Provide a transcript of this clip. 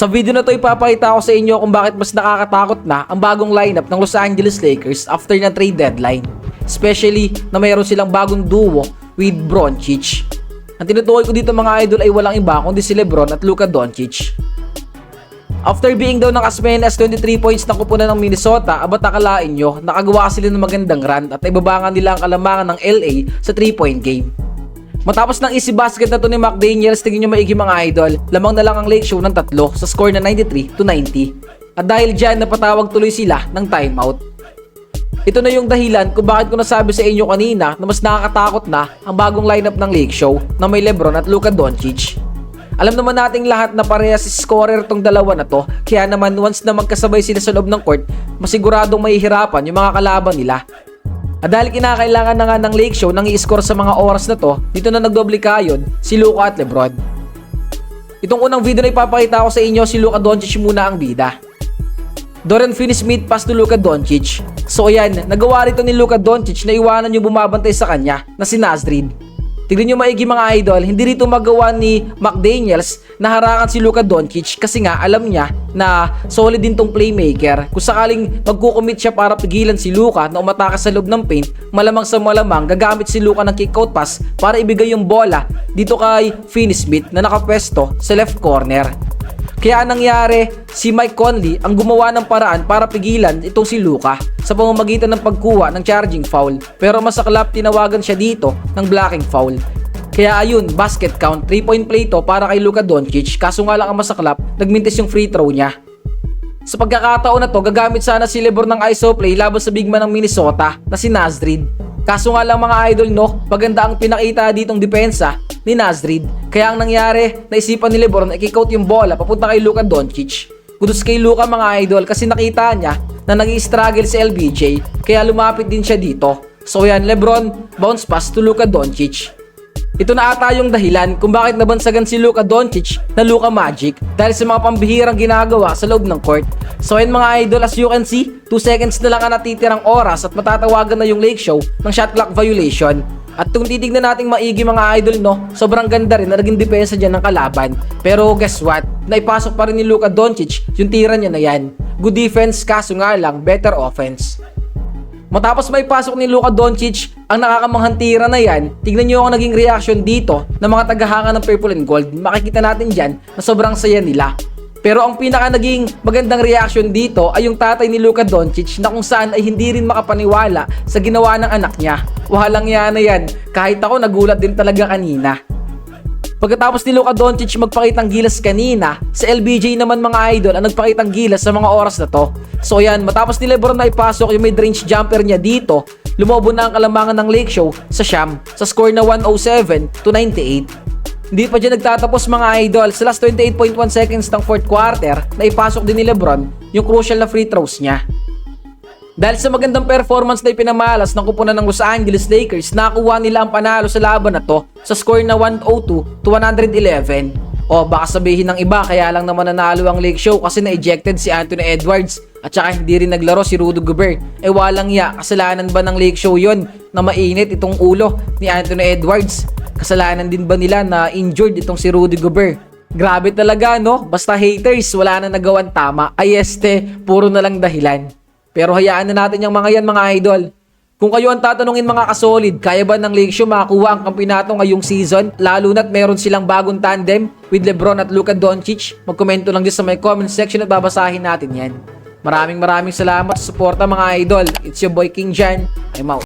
Sa video na to ipapakita ko sa inyo kung bakit mas nakakatakot na ang bagong lineup ng Los Angeles Lakers after na trade deadline. Especially na mayroon silang bagong duo with Doncic. Ang tinutukoy ko dito mga idol ay walang iba kundi si Lebron at Luka Doncic. After being daw ng as many as 23 points ng kupunan ng Minnesota, abat akalain nyo, nakagawa sila ng magandang run at naibabangan nila ang kalamangan ng LA sa 3-point game. Matapos ng easy basket na to ni McDaniels, tingin nyo maigi mga idol, lamang na lang ang Lake Show ng tatlo sa score na 93 to 90. At dahil dyan, napatawag tuloy sila ng timeout. Ito na yung dahilan kung bakit ko nasabi sa inyo kanina na mas nakakatakot na ang bagong lineup ng Lake Show na may Lebron at Luka Doncic. Alam naman nating lahat na parehas si scorer tong dalawa na to, kaya naman once na magkasabay sila sa loob ng court, masiguradong mahihirapan yung mga kalaban nila. At dahil kinakailangan na nga ng Lake Show nang i-score sa mga oras na to, dito na nagdoble kayod si Luka at Lebron. Itong unang video na ipapakita ko sa inyo, si Luka Doncic muna ang bida. Dorian Finney-Smith pass to Luka Doncic. So ayan, nagawa rito ni Luka Doncic na iwanan yung bumabantay sa kanya na si Nasrid. Tignan nyo maigi mga idol, hindi rito magawa ni McDaniels na harangan si Luka Doncic kasi nga alam niya na solid din tong playmaker. Kung sakaling magkukumit siya para pigilan si Luka na umatake sa loob ng paint, malamang sa malamang gagamit si Luka ng kick-out pass para ibigay yung bola dito kay Finney-Smith na nakapwesto sa left corner. Kaya anong nangyari, si Mike Conley ang gumawa ng paraan para pigilan itong si Luka sa pamamagitan ng pagkuha ng charging foul. Pero masaklap tinawagan siya dito ng blocking foul. Kaya ayun, basket count, 3 point play to para kay Luka Doncic kaso nga lang ang masaklap, nagmintis yung free throw niya. Sa pagkakataon na to, gagamit sana si Lebron ng ISO play laban sa big man ng Minnesota na si Nasrid. Kaso nga lang mga idol no, maganda ang pinakita ditong depensa ni Nasrid. Kaya ang nangyari, naisipan ni Lebron na i-kick out yung bola papunta kay Luka Doncic. Kudos kay Luka mga idol kasi nakita niya na nag struggle si LBJ kaya lumapit din siya dito. So yan, Lebron, bounce pass to Luka Doncic. Ito na ata yung dahilan kung bakit nabansagan si Luka Doncic na Luka Magic dahil sa mga pambihirang ginagawa sa loob ng court. So ayun mga idol, as you can see, 2 seconds na lang ang natitirang oras at matatawagan na yung Lake Show ng shot clock violation. At kung titignan nating maigi mga idol no, sobrang ganda rin na naging depensa dyan ng kalaban. Pero guess what? Naipasok pa rin ni Luka Doncic yung tira niya na yan. Good defense kaso nga lang, better offense. Matapos may pasok ni Luka Doncic, ang nakakamanghang tira na yan, tignan nyo ang naging reaction dito ng mga tagahanga ng Purple and Gold. Makikita natin dyan na sobrang saya nila. Pero ang pinaka naging magandang reaction dito ay yung tatay ni Luka Doncic na kung saan ay hindi rin makapaniwala sa ginawa ng anak niya. Walang yan na yan, kahit ako nagulat din talaga kanina. Pagkatapos ni Luka Doncic magpakitang gilas kanina, sa LBJ naman mga idol ang nagpakitang gilas sa mga oras na to. So yan, matapos ni Lebron na ipasok yung mid-range jumper niya dito, lumobo na ang kalamangan ng Lake Show sa Sham sa score na 107 to 98. Hindi pa dyan nagtatapos mga idol. Sa last 28.1 seconds ng fourth quarter, na ipasok din ni Lebron yung crucial na free throws niya. Dahil sa magandang performance na ipinamalas ng kupunan ng Los Angeles Lakers, nakuha nila ang panalo sa laban na to sa score na 102 to 111. O baka sabihin ng iba kaya lang naman nanalo ang Lake Show kasi na-ejected si Anthony Edwards at saka hindi rin naglaro si Rudy Gobert. Eh walang ya, kasalanan ba ng Lake Show yon na mainit itong ulo ni Anthony Edwards? Kasalanan din ba nila na injured itong si Rudy Gobert? Grabe talaga no, basta haters wala na nagawan tama. Ay este, puro na lang dahilan. Pero hayaan na natin yung mga yan mga idol. Kung kayo ang tatanungin mga kasolid, kaya ba ng Lake Show makakuha ang kampinato ngayong season? Lalo na't meron silang bagong tandem with Lebron at Luka Doncic? Magkomento lang dyan sa may comment section at babasahin natin yan. Maraming maraming salamat sa suporta mga idol. It's your boy King Jan. I'm out.